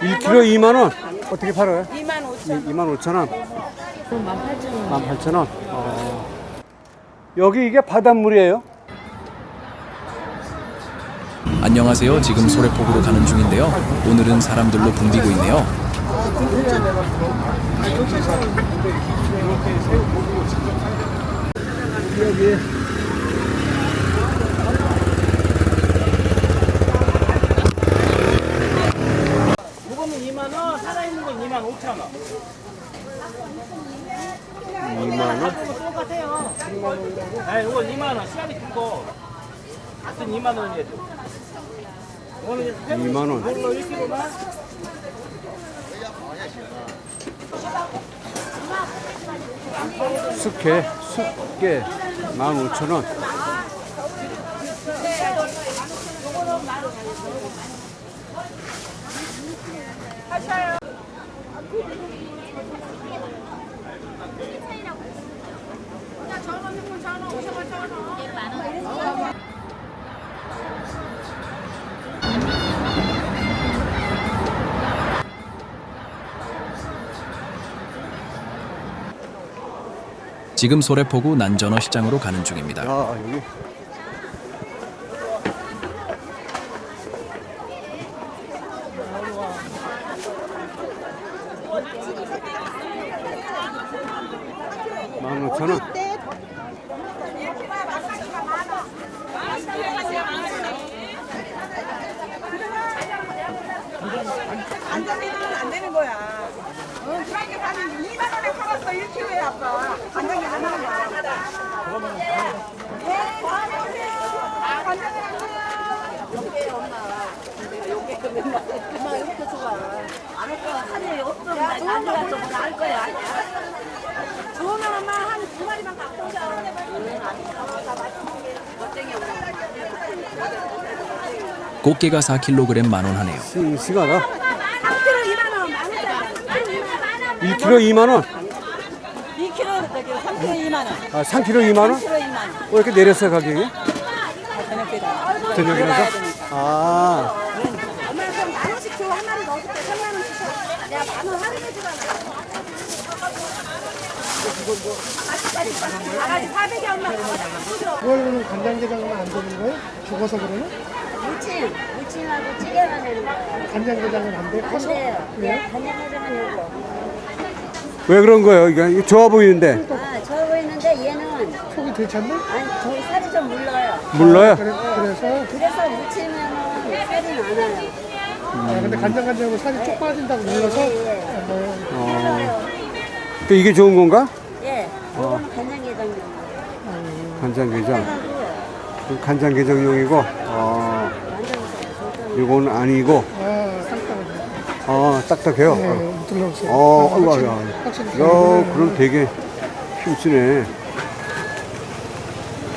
1kg 2만 원. 어떻게 팔아요? 2만 5천 2만 5천 원. 18,000원 18,000원. 어. 여기 이게 바닷물이에요? 안녕하세요. 지금 소래폭으로 가는 중인데요. 오늘은 사람들로 붐비고 있네요. 여기 이거는 2만 원, 살아있는 건 2만 5천 원. 2만 원. 똑같아요. 아, 이거 2만 원, 씨알이 큰 거. 같은 2만 원이에요. 이거는 2만 원. 이걸로 1kg만. 숙회, 숙게 15,000원. 지금 소래포구 난전어 시장으로 가는 중입니다. 야, 여기. 만 오천 원. 간장게장은 안 되는 거야 응 그러니까 나는 2만 팔았어 1kg에 아빠 간장게장 하는 거야 네 안녕하세요 간장게장 요게 엄마 요게 그러면 엄마 이렇게 좋아 안할 거야 하늘이 없으면 안 가서 안 거야 좋으면 엄마 한 두 마리만 갖고 오자 꽃게가 4kg 만원 하네요. 싱싱하다. 3kg 2만 원, 만 원짜리. 1kg 2만 원. 2kg 저기 3kg 2만 원. 아, 3kg 2만 원? 3kg 2만 원. 왜 이렇게 내렸어요, 가격이? 저녁에다. 저녁이라서? 아, 엄마 그럼 만 원씩 줘. 한 마리 넣어줄게. 3만 원 주셔. 내가 만 원 할인해 주라. 아가씨 400에 엄마. 그걸로는 간장게장은 안 되는 거예요? 죽어서 그러는? 무침, 무침하고 찌개만 내는 거예요. 간장게장은 안 돼? 커서? 근데요, 왜요? 간장게장은 요거. 왜 그런 거예요? 이게 좋아 보이는데. 아, 좋아 보이는데 들쳤네? 아니, 저기 살이 좀 물러요. 물러요? 그래, 그래서 그래서 무침은 살이 많아요. 아, 근데 간장간장하고 살이 쭉 빠진다고 눌러서 예, 어, 어. 또 이게 좋은 건가? 예. 요거는 간장게장용. 간장게장. 간장게장용이고, 어, 이건 아니고, 아, 쌍쌍하네. 어, 딱딱해요. 네, 들러오세요. 어, 아, 아이고, 아이고. 확실히 야. 그럼 되게 힘쓰네.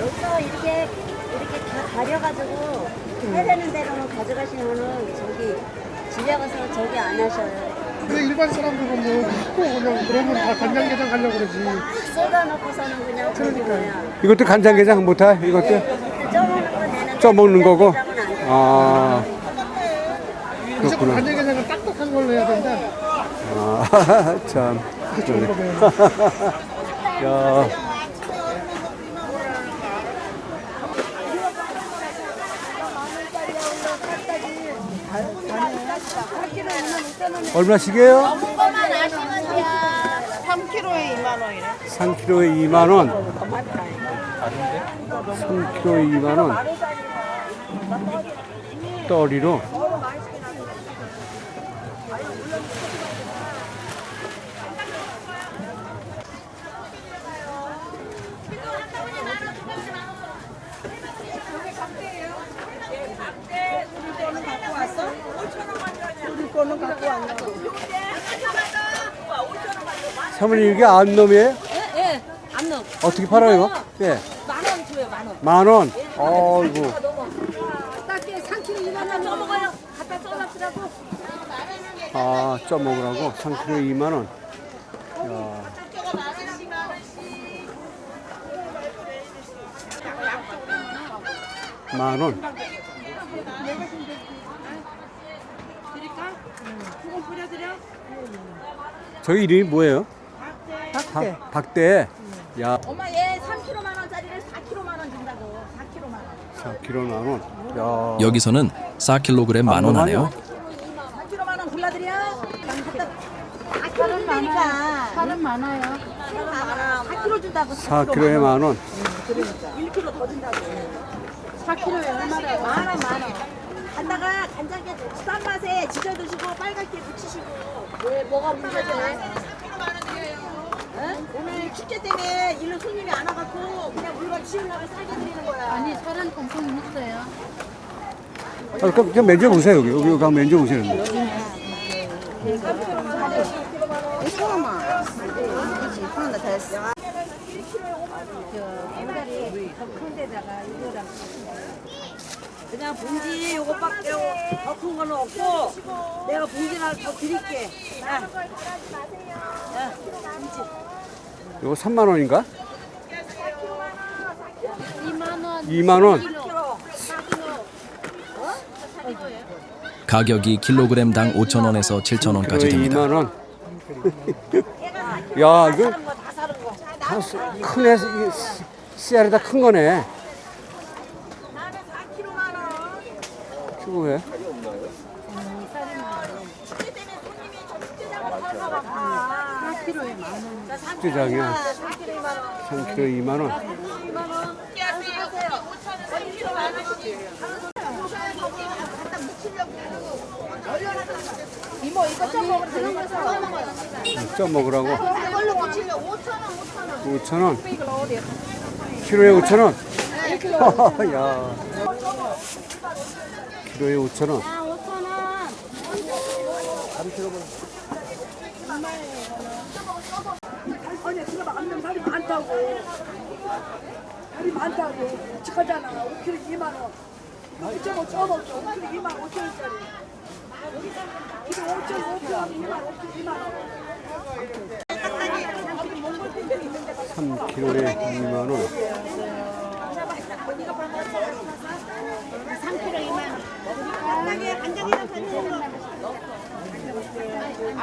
여기서 이렇게, 이렇게 다 가려가지고 해되는 대로는 가져가시면은 저기 집에 가서 저기 안 하셔요. 근데 일반 사람들 보면 꼭 그냥 그러면 다 간장게장 가려고 그러지. 쏟아놓고서는 그냥 뭐야. 이것도 간장게장 못해? 이것도? 쪄먹는 거 내는데 쪄먹는 거고? 안 돼요. 아, 무조건 그렇구나. 간장게장은 딱딱한 걸로 해야 된다. 아, 참. 거 그러네. 야, 얼마씩이에요? 3kg에 2만 원이네. 3kg에 2만 원. 3kg에 2만 원. 떠리로. 거는 갖고 왔나? 사모님 이게 안놈이에요? 예, 예. 안 넣어. 어떻게 팔아요 이거? 예. 만원 줘요, 만 원. 만 원. 어이구. 딱게 3kg 2만 원 넘어가요. 갖다 써놨더라고. 아, 쪄 먹으라고 3kg에 2만 원. 야. 만 원. 뿌려드릴까? 소금 뿌려드려? 저기 이름이 뭐예요? 박대. 박, 박대. 야, 엄마 얘 3kg만 원짜리를 4kg만 원 준다고. 4kg만 원. 4kg 만 원. 야. 여기서는 4kg 만원 하네요. 4kg만 원 골라드려. 4kg 많으니까. 사람 많아요. 4kg 준다고. 4kg에 만 원. 1kg 더 준다고. 4kg에 얼마라고? 만 원, 만 원. 간다가 간장게 싼 맛에 지져 드시고 빨갛게 묻히시고. 왜 뭐가 문제죠? 응? 오늘 축제 때문에 일로 손님이 안 와갖고 그냥 물건 치우려고 싸게 드리는 거야. 아니 사람 통통 있어요. 아, 그럼 그냥 맨저 보세요 여기 여기 가면 맨저 보시는데. 그냥 봉지 요거 밖에 더 큰 거는 없고 내가 봉지 하나 더 드릴게. 자. 자, 봉지. 이거 3만 원인가? 2만 원. 2만 원. 1kg. 가격이 킬로그램당 5,000원에서 7,000원까지 그거에 됩니다. 2만 원. 야, 이거 다. 이게 씨- 씨알이 다 큰 거네. 나는 4kg만 원. 그거에. 축제 때문에 손님이 저 축제장을 살아가고. 4kg에 만 원. 자, 3kg 축제장이야. 4kg 2만 원. 3kg 2만 원. 2만 원. 하세요. 5kg 만 원씩. 이모 이거? 쪄 먹으라고. 이걸로 고치면 5천 원, 5천 5천 원. 원. 키로에 5천 원. 야. 키로에 5천 원. 아 5천 원. 아니 그거 안면 살이 많다고. 살이 많다고. 축하잖아. 5kg 2만 원. 이거 5.5 쪄먹죠. 5kg 2만 5천 원짜리. 키로 5천 5천 원 2만 5kg 2만 원. 3kg에 2만 원. 3kg 2만 원.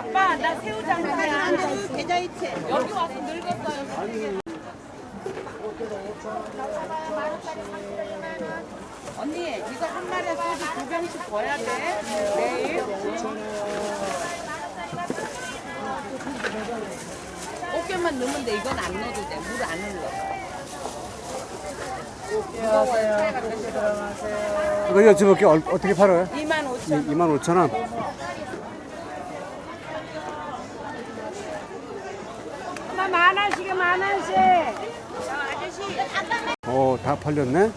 아빠 나 새우 장사야. 계좌이체. 여기 와서 늙었어요. 언니 이거 한 마리에 소주 두 병씩 부어야 돼. 내일. 꽃게만 넣으면 돼. 이건 안 넣어도 돼. 물안 넣어. 이거 여쭤볼게 얼- 어떻게 팔아요? 2만 5천 2만 5천 원. 엄마 만 원씩에 만 원씩. 어, 다 팔렸네?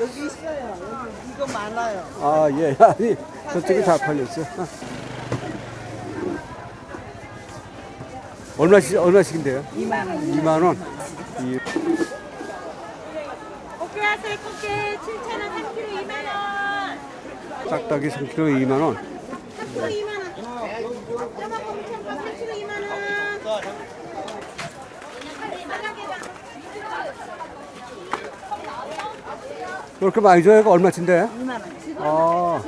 여기 있어요. 여기 이거 많아요. 아, 예. 아니, 저쪽에 다 팔렸어. 얼마씩, 얼마씩인데요? 2만 원. 2만 원. 이, 꽃게 하세요. 꽃게 7천 원 3kg 2만 원. 딱딱이 3kg 2만 원. 3kg 2만 원. 저만큼 3kg 2만 원. 이렇게 많이 줘요? 이거 얼마치인데? 2만 원. 아.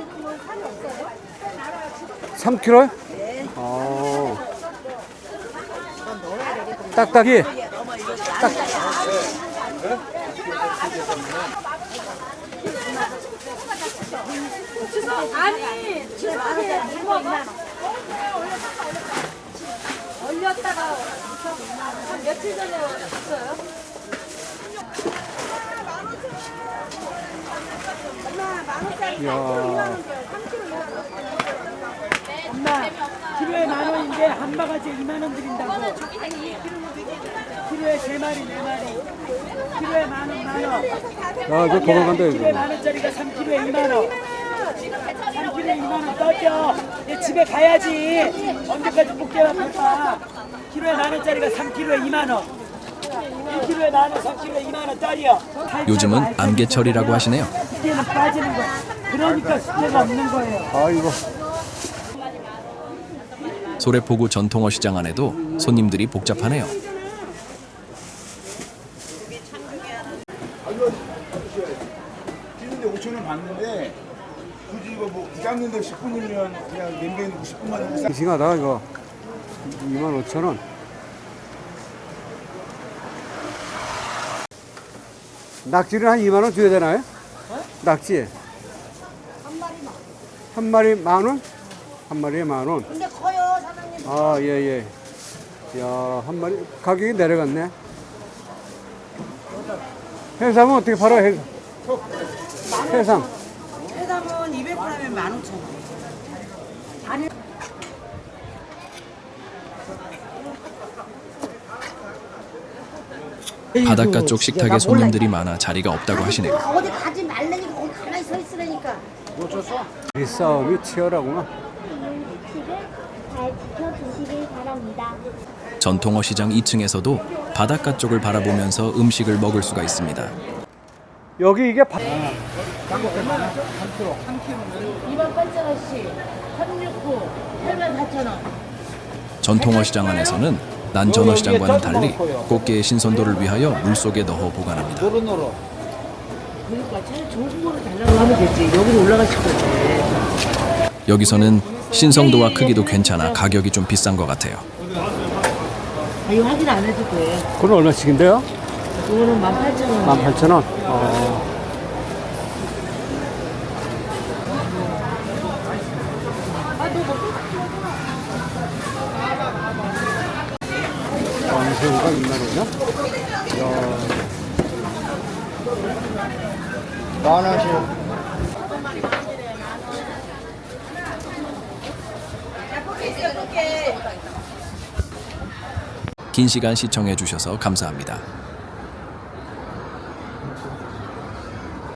3kg? 네. 아. 딱딱이. 딱. 아니, 봐. 올렸다가 한 며칠 전에 왔어요. 엄마 만 원짜리 야. 엄마 키로에 만 원인데 한 바가지에 2만 원 드린다고. 키로에 세 마리 네 마리. 키로에 만원 만원. 야, 이거 도망간다, 키로에 이거. 만 원짜리가 3키로에 2만 원. 3키로에 2만 원. 떠져 이제 집에 가야지. 언제까지 복대만 팔까 키로에 만 원짜리가 3키로에 2만 원 1키로에 만 원, 3키로에 2만 원 떨려 요즘은 안개철이라고 하시네요. 숙제는 빠지는 거야 그러니까 숙제가 없는 거예요. 아이고. 소래포구 전통어 시장 안에도 손님들이 복잡하네요. 뛰는데 5천 원 받는데 굳이 이거 뭐 삶는데 10분이면 그냥 냄비에 넣고 10분만 하면 싹 싱싱하다 이거. 2만 5천 원 낙지를 한 2만 원 줘야 되나요? 낙지 한 마리 만 원? 한 마리에 만 원. 근데 커요 사장님. 아, 예, 예. 야, 한 마리 가격이 내려갔네. 해삼은 어떻게 팔아? 해삼. 해삼. 해삼은 200g에 15,000원. 바닷가 쪽 식탁에 손님들이 많아 자리가 없다고 하시네요. 어디 가지 말라니까 거기 가만히 서 있으라니까. 이 싸움이 치열하구나. 전통어 시장 2층에서도 바닷가 쪽을 바라보면서 음식을 먹을 수가 있습니다. 여기 이게 바... 이번 깜짝아씨 369 8만 4천 원. 전통어 시장 안에서는 난 전어 시 장과는 달리 꽃게의 신선도를 위하여 물속에 넣어 보관합니다. 노릇노릇. 그러니까 제일 좋은 거를 달라고 하면 되지. 여기로 올라가실 거지. 여기서는 신선도와 크기도 괜찮아 가격이 좀 비싼 것 같아요. 아, 이거 확인 안 해도 돼. 그건 얼마씩인데요? 이거는 18,000원. 18,000원. 어. 새우가 2만 원이야? 야. 만 원씩. 긴 시간 시청해 주셔서 감사합니다.